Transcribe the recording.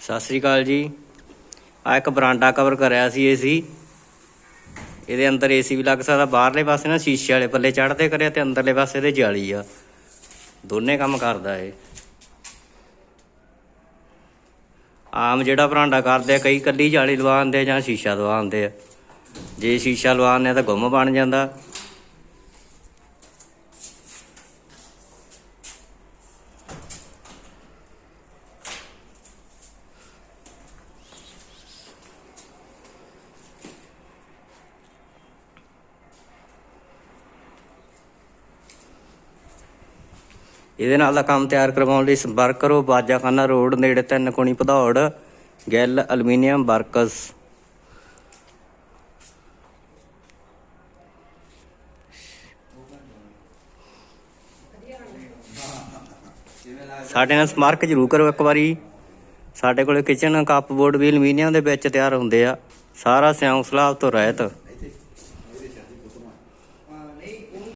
ਸਤਿ ਸ੍ਰੀ ਅਕਾਲ ਜੀ। ਆ ਇੱਕ ਬਰਾਂਡਾ ਕਵਰ ਕਰਿਆ ਸੀ ਏਸੀ ਇਹਦੇ ਅੰਦਰ ਏਸੀ ਵੀ ਲੱਗ ਸਕਦਾ। ਬਾਹਰਲੇ ਪਾਸੇ ਨਾ ਸ਼ੀਸ਼ੇ ਵਾਲੇ ਪੱਲੇ ਚੜ੍ਹਦੇ ਕਰਿਆ ਤੇ ਅੰਦਰਲੇ ਪਾਸੇ ਇਹਦੇ ਜਾਲੀ ਆ। ਦੋਨੇ ਕੰਮ ਕਰਦਾ ਏ। ਆਮ ਜਿਹੜਾ ਬਰਾਂਡਾ ਕਰਦੇ ਆ, ਕਈ ਕੱਲੀ ਜਾਲੀ ਲਵਾ ਲਵਾਉਂਦੇ ਜਾਂ ਸ਼ੀਸ਼ਾ ਲਵਾ ਲਵਾਉਂਦੇ ਆ। ਜੇ ਸ਼ੀਸ਼ਾ ਲਵਾਉਂਦੇ ਆ ਤਾਂ ਗੁੰਮ ਬਣ ਜਾਂਦਾ। ਇਹਦੇ ਨਾਲ ਦਾ ਕੰਮ ਤਿਆਰ ਕਰਵਾਉਣ ਲਈ ਸੰਪਰਕ ਕਰੋ। ਬਾਜਾਖਾਨਾ ਰੋਡ ਨੇੜੇ ਤਿੰਨ ਕੋਣੀ ਭਦੌੜ, ਗੈਲ ਐਲੂਮੀਨੀਅਮ ਵਰਕਸ। ਸਾਡੇ ਨਾਲ ਸੰਪਰਕ ਜ਼ਰੂਰ ਕਰੋ ਇੱਕ ਵਾਰੀ। ਸਾਡੇ ਕੋਲੇ ਕਿਚਨ ਕੱਪ ਬੋਰਡ ਵੀ ਅਲਮੀਨੀਅਮ ਦੇ ਵਿੱਚ ਤਿਆਰ ਹੁੰਦੇ ਆ। ਸਾਰਾ ਸਿਉਂਕ ਸਲਾਬ ਤੋਂ ਰਹਿਤ।